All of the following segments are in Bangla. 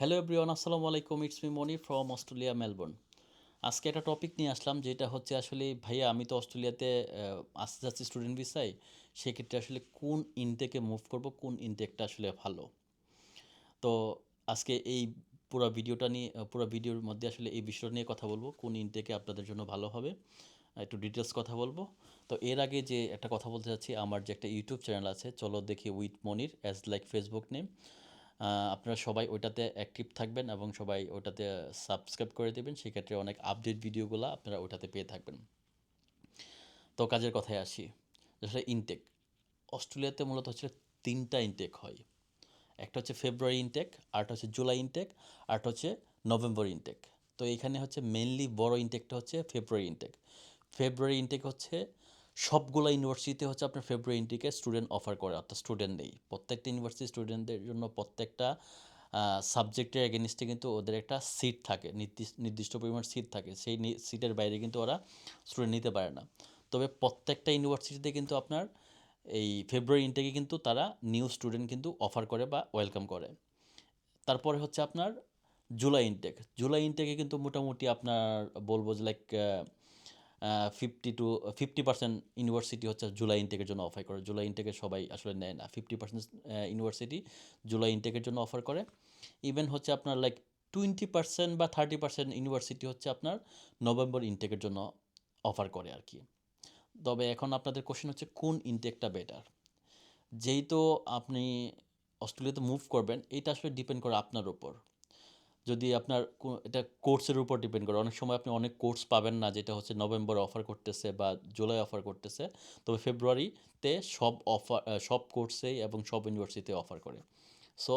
হ্যালো এভরিওয়ান আসসালামু আলাইকুম। It's me Moni from Australia Melbourne আজকে একটা টপিক নিয়ে আসলাম, যেটা হচ্ছে আসলে, ভাইয়া, আমি তো অস্ট্রেলিয়াতে আসতে যাচ্ছি স্টুডেন্ট ভিসায় সেক্ষেত্রে আসলে কোন ইনটেকে মুভ করব, কোন ইনটেকটা আসলে ভালো? তো আজকে এই পুরো ভিডিওটা নিয়ে পুরো ভিডিওর মধ্যে আসলে এই বিষয়টা নিয়ে কথা বলব, কোন ইনটেকে আপনাদের জন্য ভালো হবে। একটু ডিটেলস কথা বলব। তো এর আগে যে একটা কথা বলতে চাচ্ছি আমার যে একটা ইউটিউব চ্যানেল আছে, চলো দেখি with Monir as like Facebook name আপনারা সবাই ওইটাতে অ্যাক্টিভ থাকবেন এবং সবাই ওটাতে সাবস্ক্রাইব করে দেবেন। সেক্ষেত্রে অনেক আপডেট ভিডিওগুলো আপনারা ওটাতে পেয়ে থাকবেন। তো কাজের কথায় আসি। আসলে ইনটেক অস্ট্রেলিয়াতে মূলত হচ্ছে তিনটা ইনটেক হয়। একটা হচ্ছে ফেব্রুয়ারি ইনটেক আরটা হচ্ছে জুলাই ইনটেক আরটা হচ্ছে নভেম্বর ইনটেক তো এখানে হচ্ছে মেনলি বড় ইনটেকটা হচ্ছে ফেব্রুয়ারি ইনটেক ফেব্রুয়ারি ইনটেক হচ্ছে সবগুলো ইউনিভার্সিটিতে হচ্ছে আপনার ফেব্রুয়ারি ইনটেকে স্টুডেন্ট অফার করে, অর্থাৎ স্টুডেন্ট নেই। প্রত্যেকটা ইউনিভার্সিটি স্টুডেন্টদের জন্য প্রত্যেকটা সাবজেক্টের এগেনিস্টে কিন্তু ওদের একটা সিট থাকে, নির্দিষ্ট নির্দিষ্ট পরিমাণ সিট থাকে। সেই সিটের বাইরে কিন্তু ওরা স্টুডেন্ট নিতে পারে না। তবে প্রত্যেকটা ইউনিভার্সিটিতে কিন্তু আপনার এই ফেব্রুয়ারি ইনটেকে কিন্তু তারা নিউ স্টুডেন্ট কিন্তু অফার করে বা ওয়েলকাম করে। তারপরে হচ্ছে আপনার জুলাই ইনটেক জুলাই ইনটেকে কিন্তু মোটামুটি আপনার বলব যে like fifty two, fifty percent university হচ্ছে জুলাই ইনটেকের জন্য অফার করে। জুলাই ইনটেকে সবাই আসলে নেয় না। ফিফটি পার্সেন্ট ইউনিভার্সিটি জুলাই ইনটেকের জন্য অফার করে। ইভেন হচ্ছে আপনার লাইক টোয়েন্টি পার্সেন্ট বা থার্টি পার্সেন্ট ইউনিভার্সিটি হচ্ছে আপনার নভেম্বর ইনটেকের জন্য অফার করে আর কি। তবে এখন আপনাদের কোশ্চেন হচ্ছে, কোন ইনটেকটা বেটার যেহেতু আপনি অস্ট্রেলিয়াতে মুভ করবেন, এটা আসলে ডিপেন্ড করে আপনার উপর। যদি আপনার এটা কোর্সের উপর ডিপেন্ড করে। অনেক সময় আপনি অনেক কোর্স পাবেন না, যেটা হচ্ছে নভেম্বর অফার করতেছে বা জুলাই অফার করতেছে। তবে ফেব্রুয়ারিতে সব অফার সব কোর্সেই এবং সব ইউনিভার্সিটিতে অফার করে। সো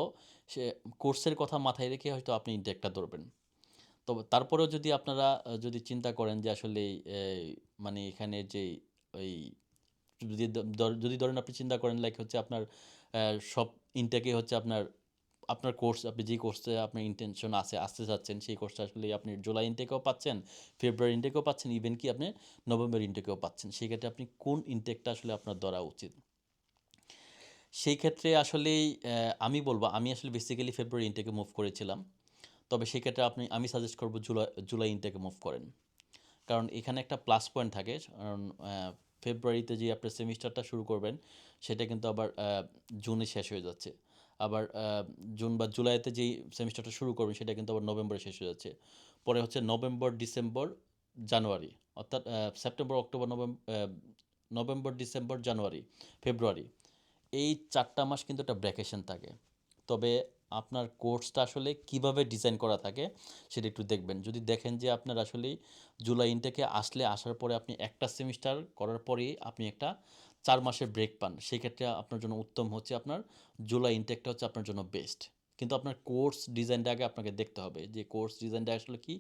সে কোর্সের কথা মাথায় রেখে হয়তো আপনি ইনটেকটা ধরবেন। তবে তারপরেও যদি আপনারা যদি চিন্তা করেন যে আসলে মানে এখানে যে ওই, যদি যদি ধরেন আপনি চিন্তা করেন লাইক হচ্ছে আপনার সব ইনটেকে হচ্ছে আপনার আপনার কোর্স আপনি যে কোর্সে আপনার ইন্টেনশন আছে, আসতে চাচ্ছেন সেই কোর্সটা আসলে আপনি জুলাই ইনটেকেও পাচ্ছেন ফেব্রুয়ারি ইনটেকেও পাচ্ছেন ইভেন কি আপনি নভেম্বর ইনটেকেও পাচ্ছেন। সেই ক্ষেত্রে আপনি কোন ইনটেকটা আসলে আপনার ধরা উচিত? সেই ক্ষেত্রে আসলেই আমি বলব, আমি আসলে বেসিক্যালি ফেব্রুয়ারি ইনটেকে মুভ করেছিলাম। তবে সেক্ষেত্রে আপনি, আমি সাজেস্ট করব জুলাই জুলাই ইনটেকে মুভ করেন। কারণ এখানে একটা প্লাস পয়েন্ট থাকে, কারণ ফেব্রুয়ারিতে যে আপনি সেমিস্টারটা শুরু করবেন, সেটা কিন্তু আবার জুনে শেষ হয়ে যাচ্ছে। আবার জুন বা জুলাইতে যেই সেমিস্টারটা শুরু করবেন, সেটা কিন্তু আবার নভেম্বরে শেষ হয়ে যাচ্ছে। পরে হচ্ছে নভেম্বর, ডিসেম্বর, জানুয়ারি। অর্থাৎ September, October November November, December, January, February. এই চারটা মাস কিন্তু একটা ভ্যাকেশন থাকে। তবে আপনার কোর্সটা আসলে কীভাবে ডিজাইন করা থাকে, সেটা একটু দেখবেন। যদি দেখেন যে আপনার আসলে জুলাই ইনটেকে আসলে আসার পরে আপনি একটা সেমিস্টার করার পরেই আপনি একটা চার মাসের ব্রেক পান, সেক্ষেত্রে আপনার জন্য উত্তম হচ্ছে আপনার জুলাই ইনটেকটা হচ্ছে আপনার জন্য বেস্ট কিন্তু আপনার কোর্স ডিজাইনটা আগে আপনাকে দেখতে হবে যে কোর্স ডিজাইনটা আসলে কি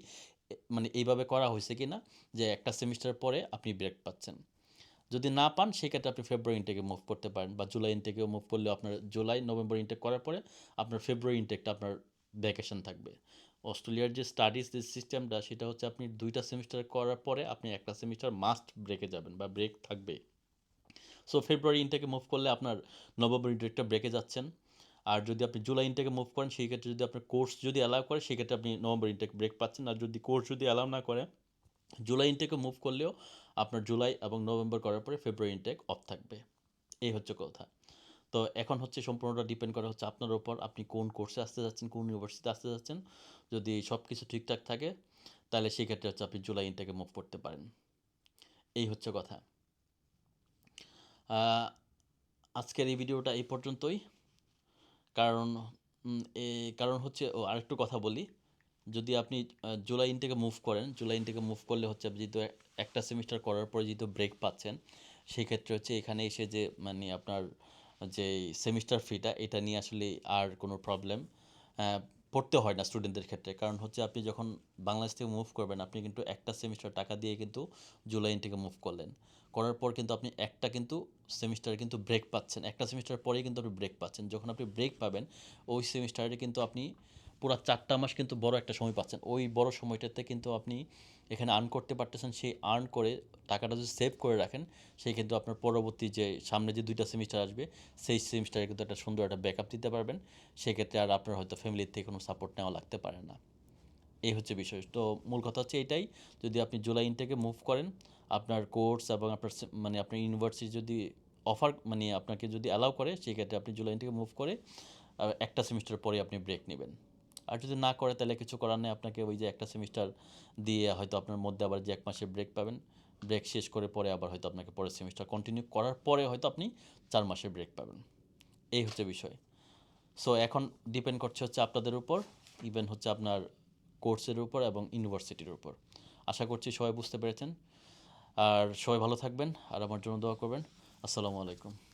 মানে এইভাবে করা হয়েছে কি না যে একটা সেমিস্টার পরে আপনি ব্রেক পাচ্ছেন। যদি না পান, সেক্ষেত্রে আপনি ফেব্রুয়ারি ইনটেকে মুভ করতে পারেন বা জুলাই ইনটেকেও মুভ করলে আপনার জুলাই নভেম্বর ইনটেক করার পরে আপনার ফেব্রুয়ারি ইনটেকটা আপনার ভ্যাকেশন থাকবে। অস্ট্রেলিয়ার যে স্টাডিজ যে সিস্টেমটা সেটা হচ্ছে আপনি দুইটা সেমিস্টার করার পরে আপনি একটা সেমিস্টার মাস্ট ব্রেকে যাবেন বা ব্রেক থাকবে। সো ফেব্রুয়ারি ইনটেকে মুভ করলে আপনার নভেম্বর ইনটেকটা ব্রেকে যাচ্ছেন। আর যদি আপনি জুলাই ইনটেকে মুভ করেন, সেই ক্ষেত্রে যদি আপনার কোর্স যদি অ্যালাউ করে সেক্ষেত্রে আপনি নভেম্বর ইনটেক ব্রেক পাচ্ছেন। আর যদি কোর্স যদি অ্যালাউ না করে জুলাই ইনটেকে মুভ করলেও আপনার জুলাই এবং নভেম্বর করার পরে ফেব্রুয়ারি ইনটেক অফ থাকবে। এই হচ্ছে কথা। তো এখন হচ্ছে সম্পূর্ণটা ডিপেন্ড করা হচ্ছে আপনার ওপর আপনি কোন কোর্সে আসতে যাচ্ছেন, কোন ইউনিভার্সিটিতে আসতে যাচ্ছেন? যদি সব কিছু ঠিকঠাক থাকে, তাহলে সেক্ষেত্রে হচ্ছে আপনি জুলাই ইনটেকে মুভ করতে পারেন। এই হচ্ছে কথা। আজকের এই ভিডিওটা এই পর্যন্তই। কারণ কারণ হচ্ছে, ও, আরেকটু কথা বলি। যদি আপনি জুলাই ইনটেকে মুভ করেন, জুলাই ইনটেকে মুভ করলে হচ্ছে যেহেতু একটা সেমিস্টার করার পরে যেহেতু ব্রেক পাচ্ছেন, সেই ক্ষেত্রে হচ্ছে এখানে এসে যে মানে আপনার যে সেমিস্টার ফিটা এটা নিয়ে আসলে আর কোনো প্রবলেম পড়তে হয় না স্টুডেন্টদের ক্ষেত্রে। কারণ হচ্ছে আপনি যখন বাংলাদেশ থেকে মুভ করবেন, আপনি কিন্তু একটা সেমিস্টার টাকা দিয়ে কিন্তু জুলাইন থেকে মুভ করলেন। করার পর কিন্তু আপনি একটা কিন্তু সেমিস্টার কিন্তু ব্রেক পাচ্ছেন। একটা সেমিস্টার পরেই কিন্তু আপনি ব্রেক পাচ্ছেন। যখন আপনি ব্রেক পাবেন, ওই সেমিস্টারে কিন্তু আপনি পুরো চারটা মাস কিন্তু বড় একটা সময় পাচ্ছেন। ওই বড় সময়টাতে কিন্তু আপনি এখানে আর্ন করতে পারতেছেন, সেই আর্ন করে টাকাটা যদি সেভ করে রাখেন সেই কিন্তু আপনার পরবর্তী যে সামনে যে দুইটা সেমিস্টার আসবে, সেই সেমিস্টারে কিন্তু একটা সুন্দর একটা ব্যাকআপ দিতে পারবেন। সেক্ষেত্রে আর আপনার হয়তো ফ্যামিলির থেকে কোনো সাপোর্ট নেওয়া লাগতে পারে না। এই হচ্ছে বিষয়। তো মূল কথা হচ্ছে এটাই, যদি আপনি জুলাই ইনটেকে মুভ করেন, আপনার কোর্স এবং আপনার মানে আপনার ইউনিভার্সিটি যদি অফার মানে আপনাকে যদি অ্যালাউ করে, সেক্ষেত্রে আপনি জুলাই ইনটেকে মুভ করে একটা সেমিস্টার পরে আপনি ব্রেক নেবেন। আর যদি না করে, তাহলে কিছু করার নেই। আপনাকে ওই যে একটা সেমিস্টার দিয়ে হয়তো আপনার মধ্যে আবার যে এক মাসের ব্রেক পাবেন ব্রেক শেষ করে পরে আবার হয়তো আপনাকে পরের সেমিস্টার কন্টিনিউ করার পরে হয়তো আপনি চার মাসের ব্রেক পাবেন। এই হচ্ছে বিষয়। সো এখন ডিপেন্ড করছে হচ্ছে আপনাদের উপর ইভেন হচ্ছে আপনার কোর্সের উপর এবং ইউনিভার্সিটির উপর। আশা করছি সবাই বুঝতে পেরেছেন। আর সবাই ভালো থাকবেন, আর আমার জন্য দোয়া করবেন। আসসালামু আলাইকুম।